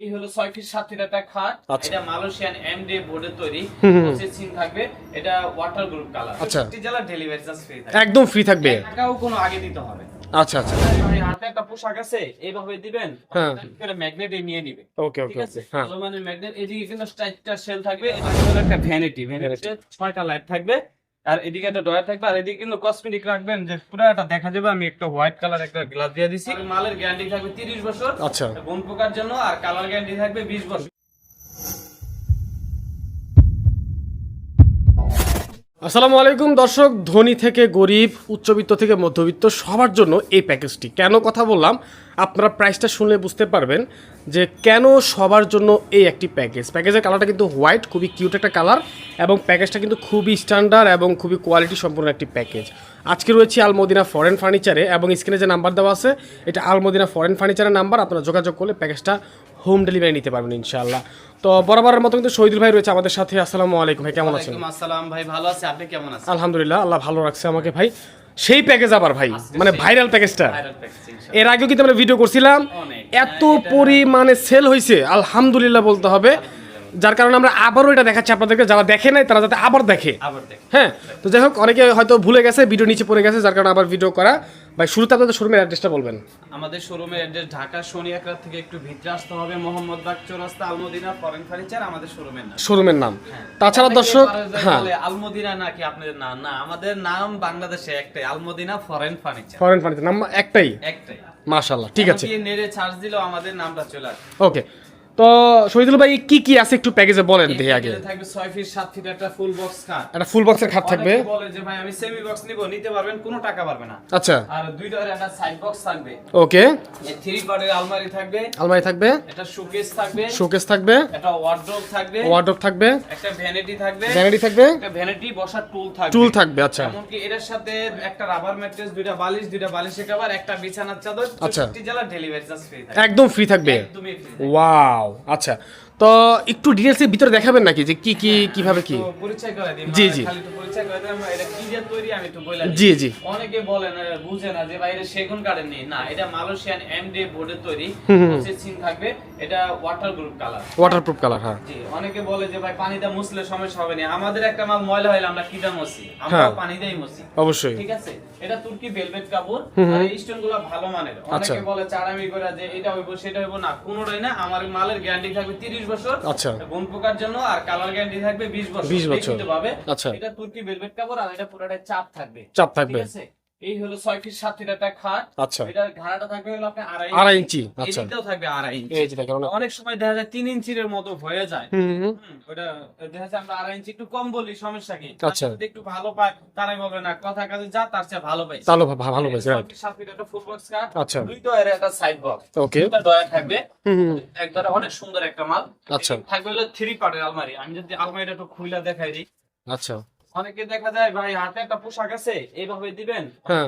এই হলো ছয় ফিট সাত ফিট একটা খাট। আচ্ছা। এটা মালয়েশিয়ান এমডি বোর্ডে তৈরি। প্রসেসিং থাকবে। এটা ওয়াটার গ্রুপ কালার আচ্ছা। জেলা ডেলিভারি চার্জ ফ্রি থাকবে একদম ফ্রি থাকবে। টাকাও কোনো আগে দিতে হবে। আচ্ছা আচ্ছা। হাতে একটা পোশাক আছে এইভাবে দিবেন হ্যাঁ। ম্যাগনেট নিয়ে নিবে। ওকে ঠিক আছে? ম্যাগনেট এদিকে কিন্তু চারটা সেল থাকবে। এটা হলো একটা ভ্যানিটি ভ্যানিটিতে ছয়টা লাইট থাকবে। আর এদিকে একটা ডয়ার থাকবে আর এদিকে কিন্তু কসমেটিক রাখবেন যে পুরোটা দেখা যাবে আমি একটা হোয়াইট কালার একটা গ্লাস দিয়ে দিছি। মালের গ্যারান্টি থাকবে 30 বছর। আচ্ছা। বোন পোকার জন্য আর কালার গ্যারান্টি থাকবে 20 বছর। আসসালামু আলাইকুম, দর্শক। ধনী থেকে গরিব, উচ্চবিত্ত থেকে মধ্যবিত্ত, সবার জন্য এই প্যাকেজটি। কেন কথা বললাম? আপনারা প্রাইসটা শুনলে বুঝতে পারবেন যে কেন সবার জন্য এই একটি প্যাকেজ। প্যাকেজের কালারটা কিন্তু হোয়াইট খুবই কিউট একটা কালার এবং প্যাকেজটা কিন্তু খুবই স্ট্যান্ডার্ড এবং খুবই কোয়ালিটি সম্পূর্ণ একটি প্যাকেজ। আজকে রয়েছে আলমদিনা ফরেন ফার্নিচারে এবং স্ক্রিনে যে নাম্বার দেওয়া আছে, এটা আলমদিনা ফরেন ফার্নিচারের নাম্বার আপনারা যোগাযোগ করলে প্যাকেজটা হোম ডেলিভারি নিতে পারবেন ইনশাআল্লাহ। তো বরাবরের মতো কিন্তু শহীদুল ভাই রয়েছে আমাদের সাথে। আসসালামু আলাইকুম ভাই কেমন আছেন? আসসালাম ভাই ভালো আছে। আপনি কেমন আছেন? আলহামদুলিল্লাহ আল্লাহ ভালো রাখছে আমাকে ভাই। সেই প্যাকেজ আবার ভাই মানে ভাইরাল প্যাকেজটা এর আগেও কিন্তু আমরা ভিডিও করছিলাম। এত পরিমাণে সেল হয়েছে আলহামদুলিল্লাহ বলতে হবে। যার কারণে আমরা আবারও এটা দেখাচ্ছি আপনাদেরকে যারা দেখে নাই তারা যাতে আবার দেখে। হ্যাঁ তো যাই হোক অনেকে হয়তো ভুলে গেছে ভিডিও নিচে পড়ে গেছে যার কারণে আবার ভিডিও করা। ভাই শুরুতে আপনাদের শোরুমের অ্যাড্রেসটা বলবেন। আমাদের শোরুমের অ্যাড্রেস ঢাকা শনি একরা থেকে একটু ভিতরে আসতে হবে মোহাম্মদ বাগ চৌরাস্তা আলমদিনা ফরেন ফার্নিচার আমাদের শোরুমের নাম। শোরুমের নাম। তাছাড়া দর্শক হ্যাঁ। আলমদিনা নাকি আপনাদের নাম? না আমাদের নাম বাংলাদেশে একটাই Almadina foreign furniture foreign furniture নাম একটাই? একটাই। মাশাল্লাহ ঠিক আছে। নেড়ে চার্জ দিলেও আমাদের নামটা চলে আসবে ওকে তো শহীদুল ভাই কি কি আছে একটু প্যাকেজে বলেন দেখি আগে। থাকবে ছয় ফিট সাত ফিট একটা ফুল বক্স কার একটা ফুল বক্সের খাট থাকবে। বলে যে ভাই আমি সেমি বক্স নিব নিতে পারবেন কোনো টাকা পারবে না। আচ্ছা। আর দুইটা একটা সাইড বক্স থাকবে। ওকে। থ্রি পার্টের আলমারি থাকবে। আলমারি থাকবে। একটা শোকেস থাকবে। শোকেস থাকবে। একটা ওয়ার্ড্রোব থাকবে। ওয়ার্ডরোব থাকবে। একটা ভ্যানিটি থাকবে। ভ্যানিটি থাকবে। একটা ভ্যানিটি বসার টুল থাকবে। টুল থাকবে আচ্ছা। এমনকি এটার সাথে একটা রাবার ম্যাট্রেস দুইটা বালিশ দুইটা বালিশের কভার একটা বিছানার চাদর আচ্ছা। জেলা ডেলিভারি চার্জ ফ্রি থাকে একদম ফ্রি থাকবে। একদমই ফ্রি ওয়াও আচ্ছা তো একটু ডিটেলস এর ভিতরে দেখাবেন নাকি যে কি কি কীভাবে কি? তো পরিচয় করে দিই জি, মানে জি। খালি তো পরিচয় করে দিই আমরা এটা কি দিয়ে তৈরি আমি একটু বলে জি জি। অনেকে বলেন বুঝে না যে ভাই এটা সেগুন কাঠের নেই। না এটা মালয়েশিয়ান এমডি বোর্ডে তৈরি হুম, হুম। প্রসেসিং থাকবে এটা ওয়াটার কালার ওয়াটারপ্রুফ কালার হ্যাঁ। জি অনেকে বলে যে ভাই পানিতে মুছলে সমস্যা হবে না। আমাদের একটা মাল ময়লা হইলে আমরা কিটা মুছি? আমরা হ্যাঁ। পানিতেই মুছি। অবশ্যই। ঠিক আছে? এটা তুর্কি ভেলভেট কাপড়। আর এই ভালো মানের। আচ্ছা। অনেকে বলে চাড়ামি করে যে এটা হইবো সেটা হইবো না। কোনোটাই না আমার মালের গ্যারান্টি থাকবে 30 বছর। আচ্ছা। বন পোকার জন্য আর কালার গ্যারান্টি থাকবে 20 বছর। 20 বছর। লিখিত আচ্ছা। এটা তুর্কি ভেলভেট কাপড় আর এটা চাপ থাকবে। চাপ থাকবে। ঠিক আছে? এই হলো 6 ফিট 7 ফিট একটা খাট। আচ্ছা। এটার ঘাড়াটা থাকবে হলো আপনার আড়াই আড়াই ইঞ্চি আচ্ছা। এদিকটাও থাকবে আড়াই ইঞ্চি এই যে দেখেন অনেক- সময় দেখা যায় তিন ইঞ্চির মতো হয়ে যায়। ওটা দেখা যাচ্ছে আমরা আড়াই ইঞ্চি একটু কম বলি সমস্যা কি? আচ্ছা। একটু ভালো পায় তারাই বলবে না কথা কাজে যা তার চেয়ে ভালো পাই তাহলে ভা- ভালো পাইছে রাইট সাত ফিট একটা ফুল বক্স কাট আচ্ছা। দুই ডয়ারের একটা সাইড বক্স ওকে ডয়ার থাকবে। একবারে অনেক সুন্দর একটা মাল। আচ্ছা। থাকবে হলো থ্রি পার্টের আলমারি। আমি যদি আলমারিটা একটু খুলে দেখাই দিই। আচ্ছা। অনেকে দেখা যায় ভাই হাতে একটা পোশাক আছে এইভাবে দিবেন হ্যাঁ।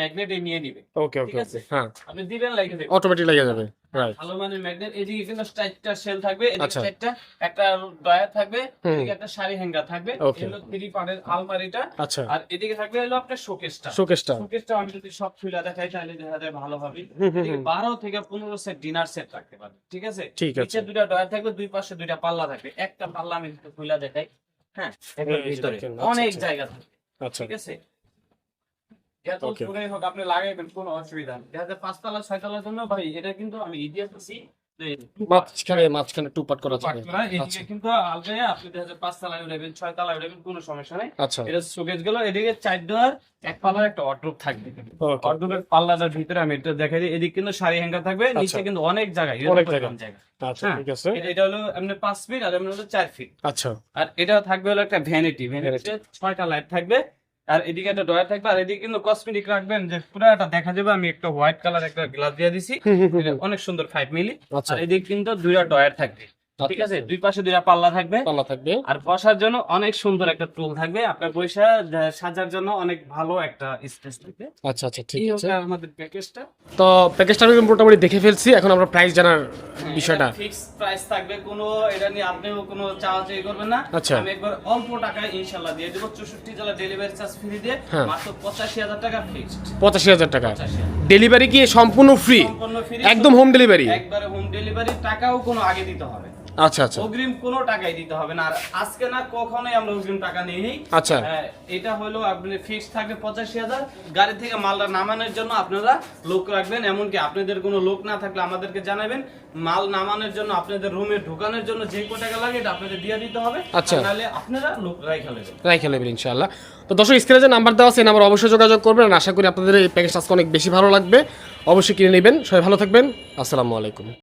ম্যাগনেট নিয়ে নিবে। ওকে ওকে ঠিক আছে। হ্যাঁ। আপনি দিবেন লাগে অটোমেটিক লেগে যাবে রাইট ভালো মানের ম্যাগনেট এদিকে কিন্তু চারটা সেল থাকবে এদিকে আচ্ছা। চারটা একটা ডয়ার থাকবে এদিকে একটা শাড়ি হ্যাঙ্গার থাকবে Okay. থ্রি পার্টের আলমারিটা। আচ্ছা। আর এদিকে থাকবে হলো আপনার শোকেসটা শোকেসটা শোকেসটা আমি যদি সব খুলে দেখাই তাহলে দেখা যায় ভালো হবে এদিকে থেকে পনেরো সেট ডিনার সেট রাখতে পারবে ঠিক আছে? ঠিক আছে। দুইটা ডয়ার থাকবে দুই পাশে দুইটা পাল্লা থাকবে। একটা পাল্লা আমি খুলে দেখাই। হ্যাঁ একবার এই যে ভিতরে। আচ্ছা, অনেক আচ্ছা। জায়গা আচ্ছা। ঠিক আছে? এত. হোক আপনি লাগাইবেন কোনো অসুবিধা নেই। পাঁচতলা ছয়তলার জন্য ভাই এটা কিন্তু আমি ইতিহাস মাঝখানে মাঝখানে টু পার্ট করা যাবে এদিকে আচ্ছা। কিন্তু আলগায় আপনি কোনো সমস্যা নেই। আচ্ছা। এটা শোকেসগুলো এদিকে চার এক পাল্লার একটা থাকবে. পাল্লাটার ভিতরে আমি এটা দেখাই দিই এদিকে কিন্তু শাড়ি হ্যাঙ্গার থাকবে নিচে কিন্তু অনেক জায়গায় অনেক জায়গা। জায়গা। আচ্ছা হ্যাঁ। ঠিক আছে। এটা- হলো এমনি পাঁচ ফিট আর এমনি হলো চার ফিট আচ্ছা। আর এটা থাকবে হলো একটা ভ্যানিটি ভ্যানিটিতে ছয়টা লাইট থাকবে আর এদিকে একটা ডয়ার থাকবে আর এদিকে কিন্তু কসমেটিক রাখবেন যে পুরো একটা দেখা যাবে আমি একটা হোয়াইট কালার একটা গ্লাস দিয়ে দিছি। অনেক সুন্দর ফাইভ মিলি আচ্ছা। আর এদিকে কিন্তু দুইটা ডয়ার থাকবে। ঠিক আছে দুই পাশে দুইটা পাল্লা থাকবে। পাল্লা থাকবে। আর বসার জন্য অনেক সুন্দর একটা টুল থাকবে। আপনার পয়সা সাজার জন্য অনেক ভালো একটা স্পেস থাকবে। আচ্ছা আচ্ছা ঠিক আছে। আমাদের প্যাকেজটা তো প্যাকেজটা আমি মোটামুটি দেখে ফেলছি। এখন আমরা প্রাইস জানার বিষয়টা। ফিক্স প্রাইস থাকবে। কোনো এটা নিয়ে আপনিও কোনো করবেন না। আচ্ছা। আমি একবার অল্প টাকায় ইনশাল্লাহ দিয়ে দেবো। চৌষট্টি জেলা ডেলিভারি চার্জ ফ্রি দিয়ে হ্যাঁ। মাত্র পঁচাশি হাজার টাকা ফিক্সড পঁচাশি হাজার টাকা। ডেলিভারি কি সম্পূর্ণ ফ্রি সম্পূর্ণ ফ্রি একদম হোম ডেলিভারি একবারে হোম ডেলিভারি টাকাও কোনো আগে দিতে হবে। আচ্ছা আচ্ছা। অগ্রিম কোনো টাকাই দিতে হবে না। আর আজকে না কখনোই আমরা অগ্রিম টাকা নিই নি আচ্ছা। হ্যাঁ, এটা হলো আপনি ফিক্স থাকবে পঁচাশি হাজার। গাড়ি থেকে মালটা নামানোর জন্য আপনারা লোক রাখবেন এমনকি আপনাদের কোনো লোক না থাকলে আমাদেরকে জানাবেন। মাল নামানোর জন্য আপনাদের রুমে ঢোকানোর জন্য যে কো টাকা লাগে এটা আপনাদের দিয়ে দিতে হবে। আচ্ছা। নাহলে আপনারা লোক রাইখা নেবেন। রাইখে নেবেন ইনশাআল্লাহ। তো দর্শক স্ক্রিনে যে নাম্বার দেওয়া আছে এই নাম্বার অবশ্যই যোগাযোগ করবেন। আশা করি আপনাদের এই প্যাকেজটা আজকে অনেক বেশি ভালো লাগবে। অবশ্যই কিনে নেবেন। সবাই ভালো থাকবেন। আসসালামু আলাইকুম।